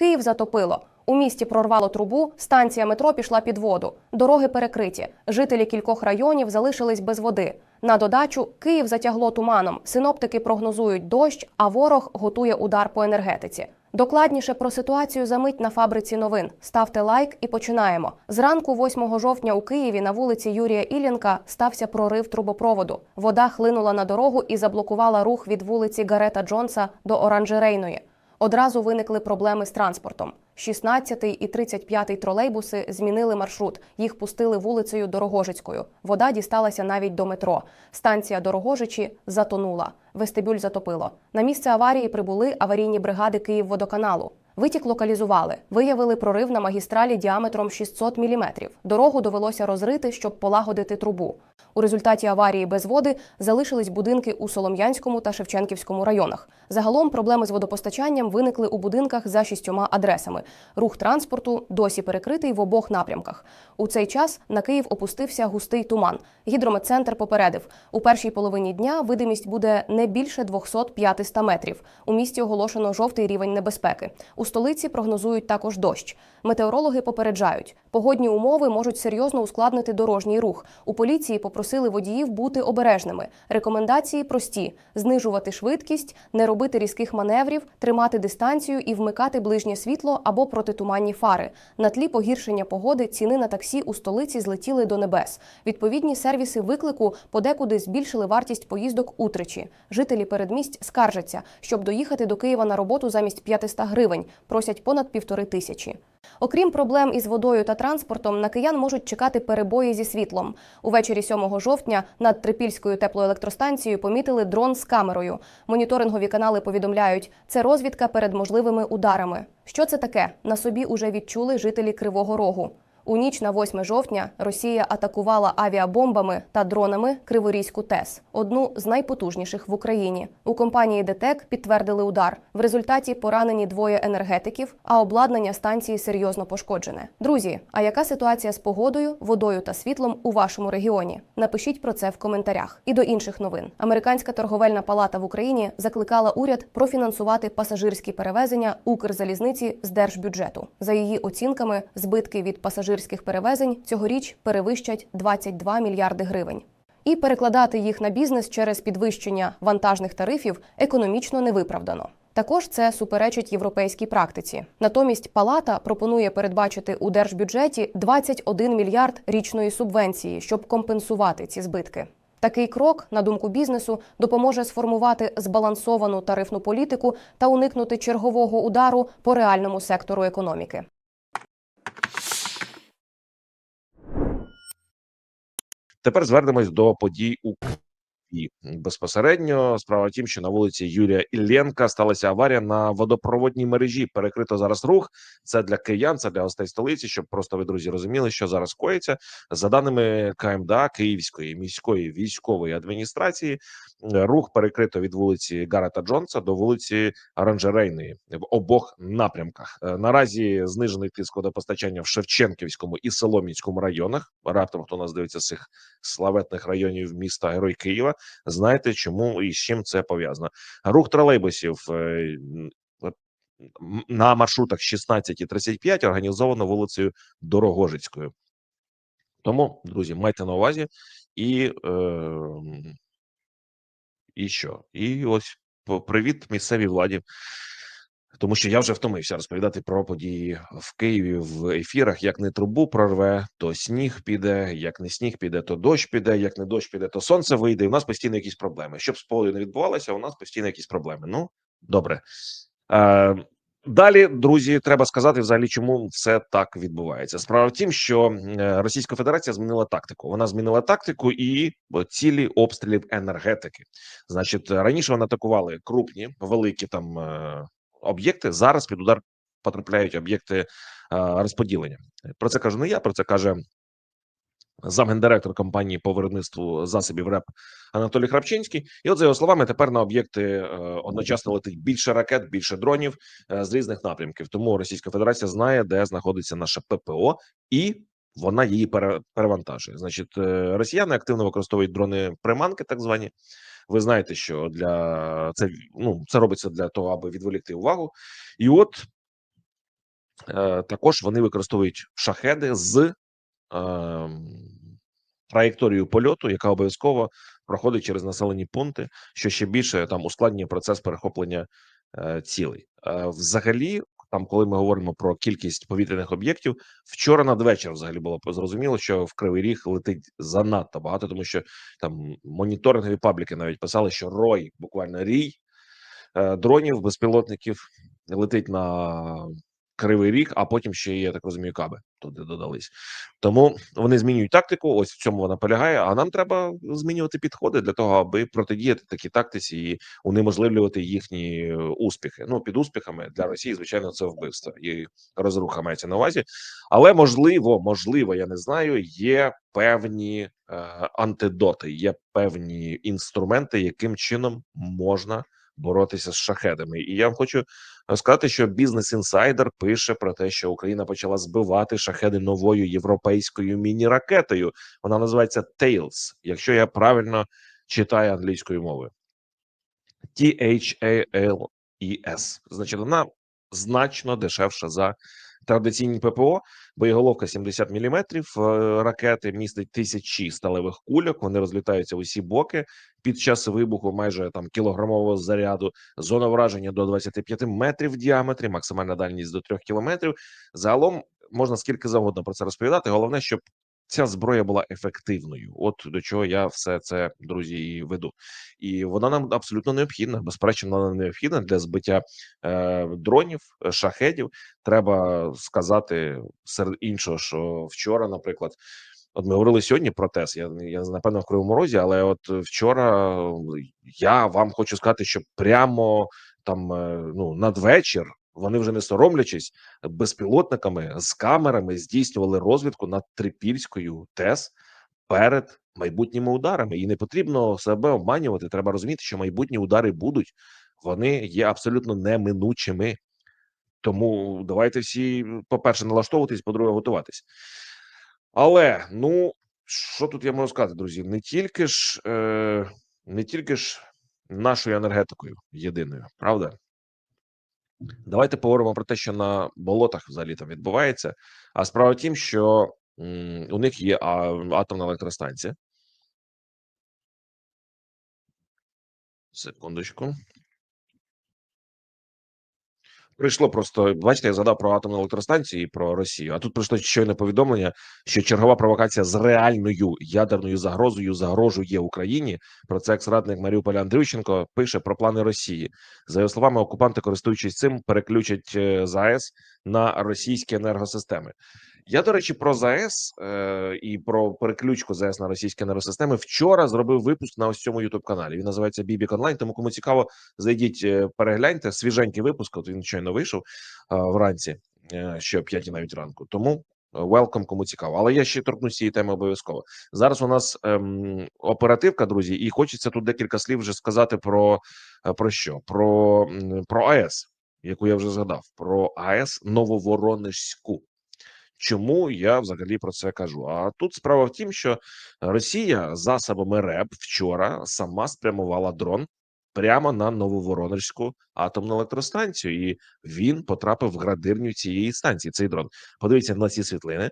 Київ затопило. У місті прорвало трубу, станція метро пішла під воду. Дороги перекриті. Жителі кількох районів залишились без води. На додачу Київ затягло туманом. Синоптики прогнозують дощ, а ворог готує удар по енергетиці. Докладніше про ситуацію за мить на фабриці новин. Ставте лайк і починаємо. Зранку 8 жовтня у Києві на вулиці Юрія Іллєнка стався прорив трубопроводу. Вода хлинула на дорогу і заблокувала рух від вулиці Гарета Джонса до Оранжерейної. Одразу виникли проблеми з транспортом. 16 і 35 тролейбуси змінили маршрут. Їх пустили вулицею Дорогожицькою. Вода дісталася навіть до метро. Станція Дорогожичі затонула. Вестибюль затопило. На місце аварії прибули аварійні бригади Київводоканалу. Витік локалізували, виявили прорив на магістралі діаметром 600 мм. Дорогу довелося розрити, щоб полагодити трубу. У результаті аварії без води залишились будинки у Солом'янському та Шевченківському районах. Загалом проблеми з водопостачанням виникли у будинках за шістьома адресами. Рух транспорту досі перекритий в обох напрямках. У цей час на Київ опустився густий туман. Гідрометцентр попередив, у першій половині дня видимість буде не більше 200-500 метрів. У місті оголошено жовтий рівень небезпеки. У столиці прогнозують також дощ. Метеорологи попереджають, погодні умови можуть серйозно ускладнити дорожній рух. У поліції попросили водіїв бути обережними. Рекомендації прості: знижувати швидкість, не робити різких маневрів, тримати дистанцію і вмикати ближнє світло або протитуманні фари. На тлі погіршення погоди ціни на таксі у столиці злетіли до небес. Відповідні сервіси виклику подекуди збільшили вартість поїздок утричі. Жителі передмість скаржаться, щоб доїхати до Києва на роботу замість 500 гривень, просять понад півтори тисячі. Окрім проблем із водою та транспортом, на киян можуть чекати перебої зі світлом. Увечері 7 жовтня над Трипільською теплоелектростанцією помітили дрон з камерою. Моніторингові канали повідомляють, це розвідка перед можливими ударами. Що це таке? На собі уже відчули жителі Кривого Рогу. У ніч на 8 жовтня Росія атакувала авіабомбами та дронами Криворізьку ТЕС, одну з найпотужніших в Україні. У компанії ДТЕК підтвердили удар. В результаті поранені двоє енергетиків, а обладнання станції серйозно пошкоджене. Друзі, а яка ситуація з погодою, водою та світлом у вашому регіоні? Напишіть про це в коментарях. І до інших новин. Американська торговельна палата в Україні закликала уряд профінансувати пасажирські перевезення Укрзалізниці з держбюджету. За її оцінками, збитки від пасажирських перевезень цьогоріч перевищать 22 мільярди гривень. І перекладати їх на бізнес через підвищення вантажних тарифів економічно невиправдано. Також це суперечить європейській практиці. Натомість палата пропонує передбачити у держбюджеті 21 мільярд річної субвенції, щоб компенсувати ці збитки. Такий крок, на думку бізнесу, допоможе сформувати збалансовану тарифну політику та уникнути чергового удару по реальному сектору економіки. Тепер звернемось до подій у Києві. Безпосередньо справа тім, що на вулиці Юрія Іллєнка сталася аварія на водопроводній мережі. Перекрито зараз рух. Це для киян, це для гостей столиці, щоб просто ви друзі розуміли, що зараз коїться. За даними КМДА Київської міської військової адміністрації, рух перекрито від вулиці Гарета Джонса до вулиці Оранжерейної в обох напрямках. Е, Наразі знижений тиск водопостачання в Шевченківському і Солом'янському районах. Раптом хто нас дивиться з цих славетних районів міста Герой Києва. Знаєте, чому і з чим це пов'язано? Рух тролейбусів е, на маршрутах 16 і 35 організовано вулицею Дорогожицькою. Тому, друзі, майте на увазі і, е, і що? І ось привіт місцевій владі. Тому що я вже втомився розповідати про події в Києві в ефірах. Як не трубу прорве, то сніг піде. Як не сніг піде, то дощ піде. Як не дощ піде, то сонце вийде. І у нас постійно якісь проблеми. Щоб з погодою не відбувалося, у нас постійно якісь проблеми. Ну добре. Е, Далі, друзі, треба сказати взагалі, чому все так відбувається. Справа в тім, що е, Російська Федерація змінила тактику. Вона змінила тактику і цілі обстрілів енергетики. Значить, раніше вони атакували крупні, великі там е, об'єкти. Зараз під удар потрапляють об'єкти розподілення. Про це кажу не я, про це каже замгендиректор компанії по виробництву засобів РЕП Анатолій Храпчинський. І от за його словами, тепер на об'єкти е, одночасно летить більше ракет, більше дронів е, з різних напрямків. Тому Російська Федерація знає, де знаходиться наша ППО, і вона її пере- перевантажує. Значить, е, росіяни активно використовують дрони приманки, так звані. Ви знаєте, що для це ну це робиться для того, аби відволікти увагу. І от Е, також вони використовують шахеди з ем, траєкторією польоту, яка обов'язково проходить через населені пункти, що ще більше там ускладнює процес перехоплення е, цілей. Е, взагалі, там, коли ми говоримо про кількість повітряних об'єктів, вчора надвечір взагалі було зрозуміло, що в Кривий Ріг летить занадто багато, тому що там моніторингові пабліки навіть писали, що рой, буквально рій е, дронів, безпілотників летить на Кривий Ріг, а потім ще я так розумію, каби туди додались. Тому вони змінюють тактику. Ось в цьому вона полягає. А нам треба змінювати підходи для того, аби протидіяти такій тактиці і унеможливлювати їхні е, успіхи. Ну під успіхами для Росії, звичайно, це вбивство і розруха мається на увазі. Але можливо, можливо, я не знаю. Є певні е, антидоти, є певні інструменти, яким чином можна боротися з шахедами. І я вам хочу сказати, що бізнес інсайдер пише про те, що Україна почала збивати шахеди новою європейською міні-ракетою. Вона називається Tails, якщо я правильно читаю англійською мовою. T-H-A-L-E-S. Значить, вона значно дешевша за традиційні ППО. Боєголовка 70 мм, ракети містить тисячі сталевих кульок. Вони розлітаються в усі боки під час вибуху, майже там кілограмового заряду. Зона враження до 25 метрів в діаметрі, максимальна дальність до 3 кілометрів. Загалом можна скільки завгодно про це розповідати. Головне, щоб ця зброя була ефективною. От до чого я все це друзі і веду, і вона нам абсолютно необхідна. Безперечно, вона необхідна для збиття е, дронів, е, шахедів. Треба сказати серед іншого, що вчора, наприклад. От ми говорили сьогодні про ТЕС. Я я напевно в кривому розі, але от вчора я вам хочу сказати, що прямо там е, ну надвечір вони вже не соромлячись безпілотниками з камерами здійснювали розвідку над Трипільською ТЕС перед майбутніми ударами, і не потрібно себе обманювати. Треба розуміти, що майбутні удари будуть, вони є абсолютно неминучими. Тому давайте всі, по-перше, налаштовуватись, по-друге, готуватись. Але ну що тут я можу сказати, друзі? Не тільки ж, е, не тільки ж нашою енергетикою єдиною, правда? Давайте поговоримо про те, що на болотах взагалі там відбувається. А справа в тім, що у них є атомна електростанція. Секундочку. Прийшло просто, бачите, я згадав про атомну електростанцію і про Росію. А тут прийшло щойне повідомлення, що чергова провокація з реальною ядерною загрозою загрожує Україні. Про це екс-радник Маріуполя Андрющенко пише про плани Росії. За його словами, окупанти, користуючись цим, переключать е, ЗАЕС на російські енергосистеми. Я, до речі, про ЗАЕС е, і про переключку ЗАЕС на російські енергосистеми вчора зробив випуск на ось цьому youtube каналі. Він називається Бібік Онлайн. Тому кому цікаво, зайдіть, е, перегляньте свіженький випуск. От він щойно вийшов е, вранці, е, ще о п'ятій навіть ранку. Тому welcome, кому цікаво. Але я ще торкнусь цієї теми обов'язково. Зараз у нас ем, оперативка, друзі, і хочеться тут декілька слів вже сказати про, е, про що? Про, про АЕС, яку я вже згадав, про АЕС Нововоронежську. Чому я взагалі про це кажу? А тут справа в тім, що Росія засобами РЕБ вчора сама спрямувала дрон прямо на Нововоронежську атомну електростанцію, і він потрапив в градирню цієї станції. Цей дрон. Подивіться на ці світлини.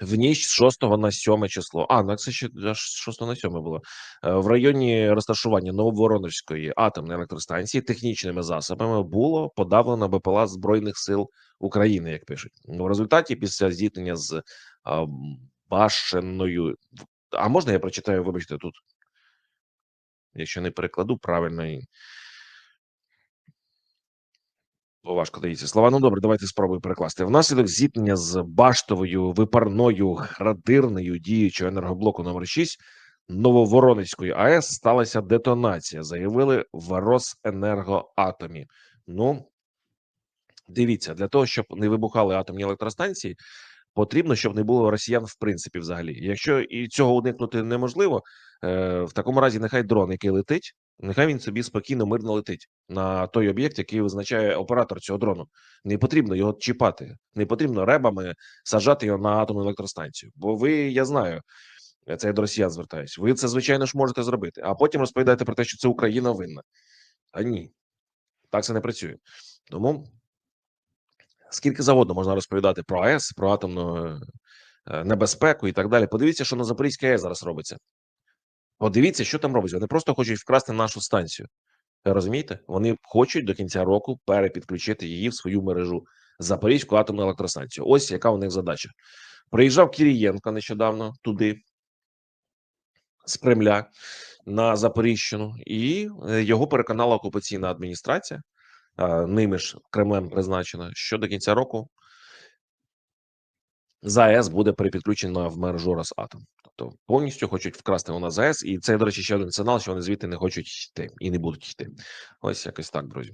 В ніч з 6 на 7 число. А, ну це ще аж 6 на 7 було Е, в районі розташування Нововоронежської атомної електростанції технічними засобами було подавлено БПЛА збройних сил України, як пишуть. Ну, в результаті після зіткнення з башеною. А можна я прочитаю? Вибачте, тут, якщо не перекладу правильно. Важко дається слова. Ну добре, давайте спробую перекласти. Внаслідок зіткнення з баштовою випарною градирною діючого енергоблоку номер 6 Нововоронецької АЕС сталася детонація. Заявили в Росенергоатомі. Ну дивіться, для того, щоб не вибухали атомні електростанції, потрібно, щоб не було росіян в принципі взагалі. Якщо і цього уникнути неможливо, е, в такому разі нехай дрон, який летить, нехай він собі спокійно, мирно летить на той об'єкт, який визначає оператор цього дрону. Не потрібно його чіпати, не потрібно ребами саджати його на атомну електростанцію. Бо ви, я знаю, це я до росіян звертаюсь. Ви це звичайно ж можете зробити, а потім розповідаєте про те, що це Україна винна. А ні, так це не працює. Тому Скільки завгодно можна розповідати про АЕС, про атомну е, небезпеку і так далі. Подивіться, що на Запорізькій АЕС зараз робиться. Подивіться, що там робиться. Вони просто хочуть вкрасти нашу станцію. Розумієте? Вони хочуть до кінця року перепідключити її в свою мережу Запорізьку атомну електростанцію. Ось яка у них задача. Приїжджав Кірієнко нещодавно туди з Кремля на Запоріжчину, і е, його переконала окупаційна адміністрація, ними ж Кремлем призначена, що до кінця року ЗАЕС буде перепідключена в мережу Росатом. Тобто повністю хочуть вкрасти у нас АЕС, і це, до речі, ще один сигнал, що вони звідти не хочуть йти і не будуть йти. Ось якось так, друзі.